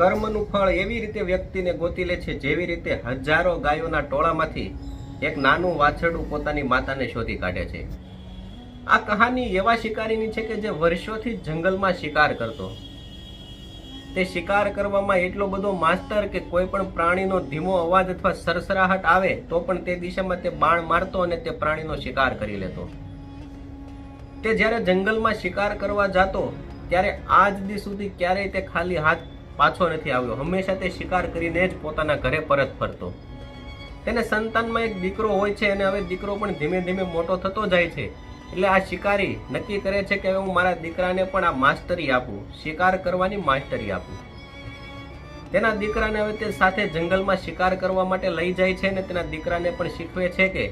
કર્મનું ફળ એવી રીતે વ્યક્તિને ગોતી લે છે જેવી રીતે હજારો ગાયોના ટોળામાંથી એક નાનું વાછરડું પોતાની માતાને શોધી કાઢે છે. આ કહાની એવા શિકારીની છે કે જે વર્ષોથી જંગલમાં શિકાર કરતો. તે શિકાર કરવામાં એટલો બધો માસ્ટર કે કોઈ પણ પ્રાણીનો ધીમો અવાજ અથવા સરસરાહટ આવે તો પણ તે દિશામાં તે બાણ મારતો અને તે પ્રાણીનો શિકાર કરી લેતો. તે જ્યારે જંગલમાં શિકાર કરવા જતો, ત્યારે આજ દી સુધી ક્યારેય તે ખાલી હાથ પાછો નથી આવ્યો. હંમેશા તે શિકાર કરીને જ પોતાના ઘરે પરત ફરતો. તેને સંતાનમાં એક દીકરો હોય છે અને હવે દીકરો પણ ધીમે ધીમે મોટો થતો જાય છે. એટલે આ શિકારી નક્કી કરે છે કે હવે હું મારા દીકરાને પણ આ માસ્ટરી આપું. શિકાર કરવાની માસ્ટરી આપું. તેના દીકરાને હવે તે સાથે જંગલમાં શિકાર કરવા માટે લઈ જાય છે અને તેના દીકરાને પણ શીખવે છે કે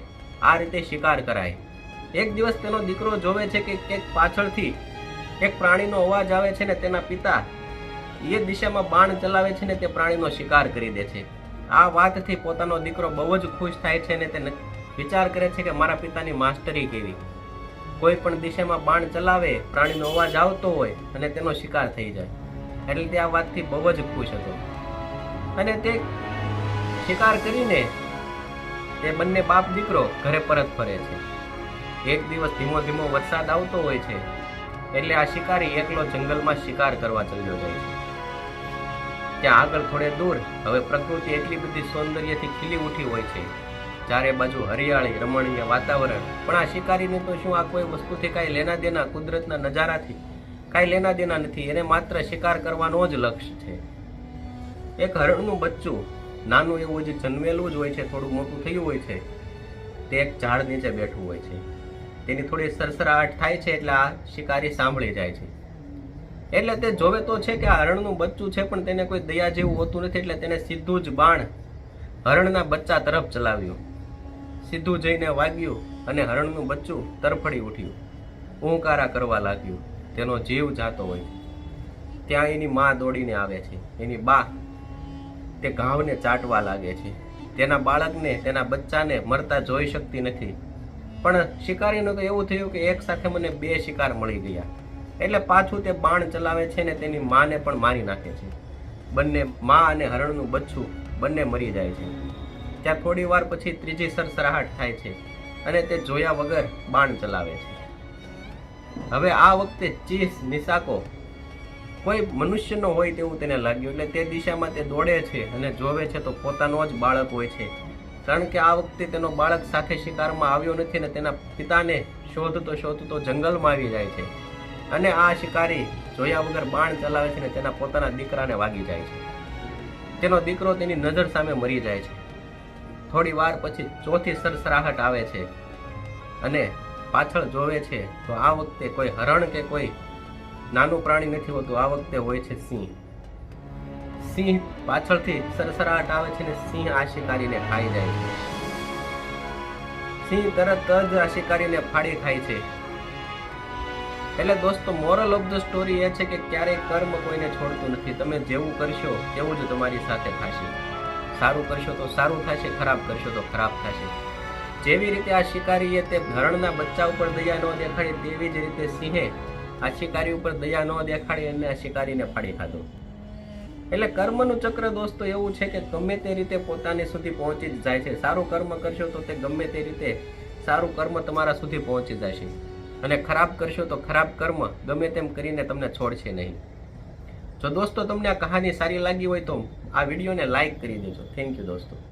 આ રીતે શિકાર કરાય. એક દિવસ તેનો દીકરો જોવે છે કે એક પાછળથી એક પ્રાણીનો અવાજ આવે છે ને તેના પિતા એ દિશામાં બાણ ચલાવે છે ને તે પ્રાણીનો શિકાર કરી દે છે. આ વાતથી પોતાનો દીકરો બહુ જ ખુશ થાય છે અને તે વિચાર કરે છે કે મારા પિતાની માસ્ટરી કેવી. કોઈ પણ દિશામાં બાણ ચલાવે, પ્રાણીનો અવાજ આવતો હોય અને તેનો શિકાર થઈ જાય. એટલે તે આ વાતથી બહુ જ ખુશ હતો. અને તે શિકાર કરીને તે બંને બાપ દીકરો ઘરે પરત ફરે છે. એક દિવસ ધીમો ધીમો વરસાદ આવતો હોય છે. એટલે આ શિકારી એકલો જંગલમાં શિકાર કરવા ચાલ્યો જાય છે. ત્યાં આગળ થોડે દૂર, હવે પ્રકૃતિ એટલી બધી સૌંદર્યથી ખીલી ઉઠી હોય છે. ચારે બાજુ હરિયાળી, રમણીય વાતાવરણ. પણ આ શિકારીને તો શું આ કોઈ વસ્તુથી કાંઈ લેના દેના, કુદરતના નજારાથી? કાંઈ લેના દેના નથી, એને માત્ર શિકાર કરવાનો જ લક્ષ્ય છે. એક હરણનું બચ્ચું, નાનું એવું જે જન્મેલું જ હોય છે, થોડું મોટું થયું હોય છે, તે એક ઝાડ નીચે બેઠું હોય છે. તેની થોડી સરસરાહટ થાય છે એટલે આ શિકારી સાંભળી જાય છે. એટલે તે જોવે તો છે કે આ હરણનું બચ્ચું છે, પણ તેને કોઈ દયા જેવું હોતું નથી, એટલે તેને સીધું જ બાણ હરણના બચ્ચા તરફ ચલાવ્યું. સીધું જઈને વાગ્યું અને હરણનું બચ્ચું તરફડી ઉઠ્યું. ઊંકારા કરવા લાગ્યું. તેનો જીવ જાતો હોય. ત્યાં એની માં દોડીને આવે છે. એની બા તે ઘાવને ચાટવા લાગે છે. તેના બાળકને, તેના બચ્ચાને મરતા જોઈ શકતી નથી. પણ શિકારીનું તો એવું થયું કે એક સાથે મને બે શિકાર મળી ગયા. એટલે પાછું તે બાણ ચલાવે છે ને તેની માને પણ મારી નાખે છે. બંને મા અને હરણનું બચ્છું બંને મરી જાય છે. ત્યાં થોડી વાર પછી ત્રીજી સરસરાહટ થાય છે અને તે જોયા વગર બાણ ચલાવે છે. હવે આ વખતે ચીસ નિશાકો કોઈ મનુષ્યનો હોય તેવું તેને લાગ્યું એટલે તે દિશામાં તે દોડે છે અને જોવે છે તો પોતાનો જ બાળક હોય છે. કારણ કે આ વખતે તેનો બાળક સાથે શિકારમાં આવ્યો નથી અને તેના પિતાને શોધતો શોધતો જંગલમાં આવી જાય છે. અને આ શિકારી જોયા વગર બાણ ચલાવે છે અને તેના પોતાના દીકરાને વાગી જાય છે. તેનો દીકરો તેની નજર સામે મરી જાય છે. થોડી વાર પછી ચોથી સરસરાહટ આવે છે અને પાછળ જોવે છે તો આ વખતે કોઈ હરણ કે કોઈ નાનું પ્રાણી નથી હોતું. આ વખતે હોય છે સિંહ. સિંહ પાછળથી સરસરાહટ આવે છે ને સિંહ આ શિકારીને ખાઈ જાય છે. સિંહ તરત જ આ શિકારીને ફાડી ખાય છે. એટલે દોસ્તો મોરલ ઓફ ધ સ્ટોરી એ છે કે ક્યારેય કર્મ કોઈને છોડતું નથી. તમે જેવું કરશો, તેવું જ તમારી સાથે થશે. સારું કરશો તો સારું થશે, ખરાબ કરશો તો ખરાબ થશે. જેવી રીતે આ શિકારીએ તે હરણના બચ્ચા ઉપર દયા ન દેખાડી, તેવી જ રીતે સિંહે આ શિકારી ઉપર દયા ન દેખાડી અને આ શિકારીને ફાડી ખાધો. એટલે કર્મનું ચક્ર દોસ્તો એવું છે કે ગમે તે રીતે પોતાની સુધી પહોંચી જ જાય છે. સારું કર્મ કરશો તો તે ગમે તે રીતે સારું કર્મ તમારા સુધી પહોંચી જશે. અને ખરાબ કરશો તો ખરાબ કર્મ, ગમે તેમ કરીને તમને છોડશે નહીં. જો દોસ્તો તમને આ કહાની સારી લાગી હોય તો આ વિડીયોને લાઈક કરી દેજો. થેન્ક યુ દોસ્તો.